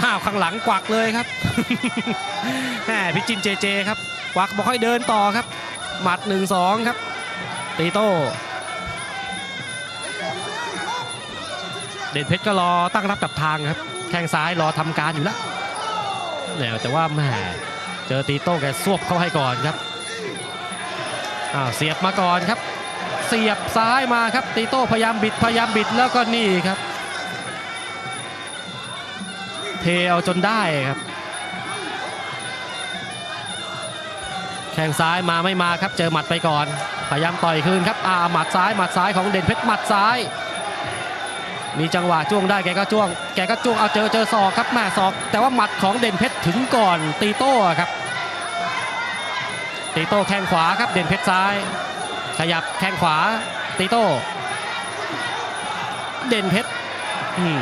อ้าวข้างหลังกวักเลยครับแหมพิจินเจเจครับกวักบอกให้เดินต่อครับ หมัด1นสองครับ ตีโต้เด่นเพชรก็รอตั้งรับกับทางครับ แข้งซ้ายรอทำการอยู่แล้วเนี่ยแต่ว่าแหมเจอตีโต้แกซวบเข้าให้ก่อนครับอ้าวเสียบมาก่อนครับ เสียบซ้ายมาครับตีโต้พยายามบิดพยายามบิดแล้วก็นี่ครับ เทเอาจนได้ครับ แข้งซ้ายมาไม่มาครับ เจอหมัดไปก่อน พยายามต่อยคืนครับอ่าหมัดซ้ายหมัดซ้ายของเด่นเพชรหมัดซ้าย มีจังหวะจ้วงได้แกก็จ้วง แกก็จ้วงเอาเจอเจอศอกครับแม่ศอก แต่ว่าหมัดของเด่นเพชรถึงก่อนตีโต้ครับ ตีโต้แข้งขวาครับเด่นเพชรซ้าย ขยับแข้งขวาตีโต้ เด่นเพชรอืม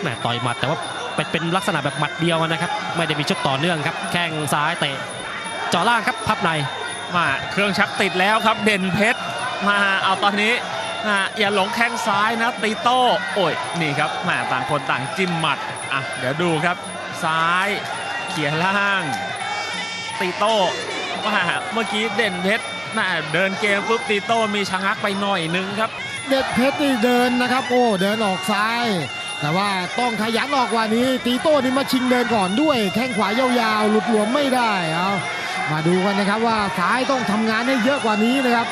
แหม่ต่อยหมัดแต่ว่าเป็นเป็นลักษณะแบบหมัดเดียวนะครับ ไม่ได้มีชุดต่อเนื่องครับ แข้งซ้ายเตะเจาะล่างครับพับในมาเครื่องชักติดแล้วครับเด่นเพชรมาเอาตอนนี้อ่าอย่าหลงแข้งซ้ายนะตีโต้โอ้ยนี่ครับมาต่างคนต่างจิ้มหมัดอะเดี๋ยวดูครับ ซ้ายเขี่ยล่าง ตีโต้มาเมื่อกี้เด่นเพชรน่าเดินเกมปุ๊บตีโต้มีชะงักไปหน่อยนึงครับ เด็ดเพชรนี่เดินนะครับ โอ้เดินออกซ้าย แต่ว่าต้องขยันออกกว่านี้ ตีโต้นี่มาชิงเดินก่อนด้วย แข้งขวายาวๆ หลุดหลวมไม่ได้เอามาดูกันนะครับว่าซ้ายต้องทำงานให้เยอะกว่านี้นะครับ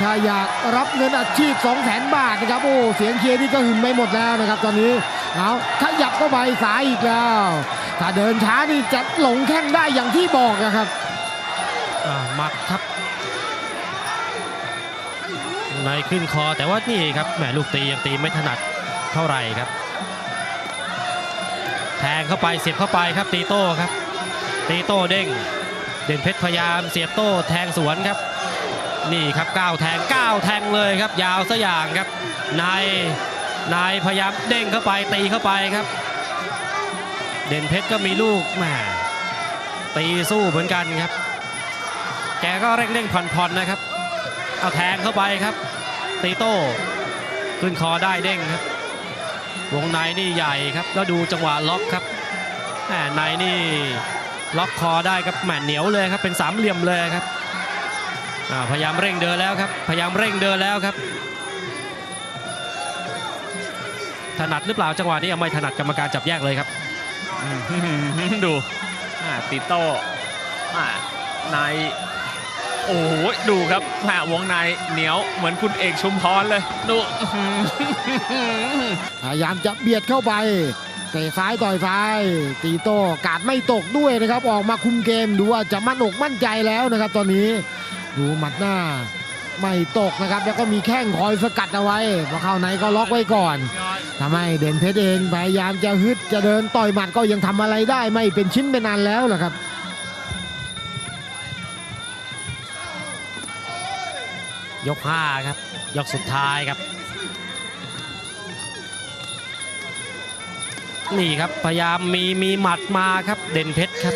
ถ้าอยากรับเงินอาชีพ 2 0 0 0 0 0 บาทนะครับ โอ้เสียงเชียร์นี่ก็หึมไปหมดแล้วนะครับ ตอนนี้เอาขยับเข้าไปซ้ายอีกแล้ว ถ้าเดินช้านี่จะหลงแข้งได้อย่างที่บอกนะครับหมัดครับในขึ้นคอแต่ว่านี่ครับแหมลูกตียังตีไม่ถนัดเท่าไหร่ครับ แทงเข้าไปเสียบเข้าไปครับตีโต้ครับ ตีโต้เด้ง เด่นเพชรพยายามเสียบโต้แทงสวนครับ นี่ครับก้าวแทงก้าวแทงเลยครับ ยาวซะอย่างครับนายนายพยายามเด้งเข้าไปตีเข้าไปครับ เด่นเพชรก็มีลูกแหมตีสู้เหมือนกันครับ แกก็เร่งเร่งผ่อนผ่อนนะครับ เอาแทงเข้าไปครับ ตีโต้ขึ้นคอได้เด้งครับ วงในนี่ใหญ่ครับแล้วดูจังหวะล็อกครับแหมในนี่ล็อกคอได้ครับแหมเหนียวเลยครับเป็นสามเหลี่ยมเลยครับพยายามเร่งเดินแล้วครับ พยายามเร่งเดินแล้วครับ ถนัดหรือเปล่าจังหวะนี้เอาไม่ถนัดกรรมการจับแยกเลยครับดูตีโต้อ่าใน โอ้โหดูครับแหม่วงในเหนียวเหมือนคุณเอกชุมพรเลย ดูพยายามจะเบียดเข้าไปเตะซ้ายต่อยซ้าย ตีโต้กาดไม่ตกด้วยนะครับ ออกมาคุมเกมดูว่าจะมั่นอกมั่นใจแล้วนะครับ ตอนนี้ดูหมัดหน้าไม่ตกนะครับ แล้วก็มีแข้งคอยสกัดเอาไว้พอเข้าในก็ล็อกไว้ก่อนทำให้เด่นเพชรเองพยายามจะฮึดจะเดินต่อยหมัดก็ยังทำอะไรได้ไม่เป็นชิ้นเป็นอันแล้วล่ะครับ ยก5ครับ ยกสุดท้ายครับ นี่ครับพยายามมีมีหมัดมาครับเด่นเพชรครับ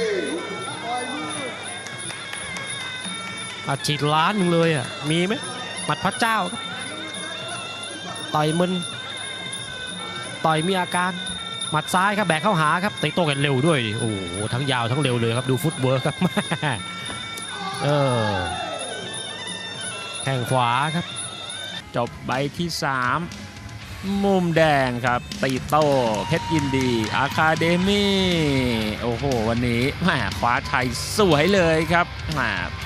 อาฉีดล้านหนึ่งเลยอะมีไหมหมัดพระเจ้า ต่อยมึนต่อยมีอาการหมัดซ้ายครับแบกเข้าหาครับตีโต้กันเร็วด้วยโอ้โหทั้งยาวทั้งเร็วเลยครับดูฟุตเวิร์คครับเออ แข่งขวาครับ จบใบที่ 3 มุมแดงครับ ตีโต้เพชรยินดี อาคาเดมี่ โอ้โห วันนี้แหมคว้าชัยสวยเลยครับแหม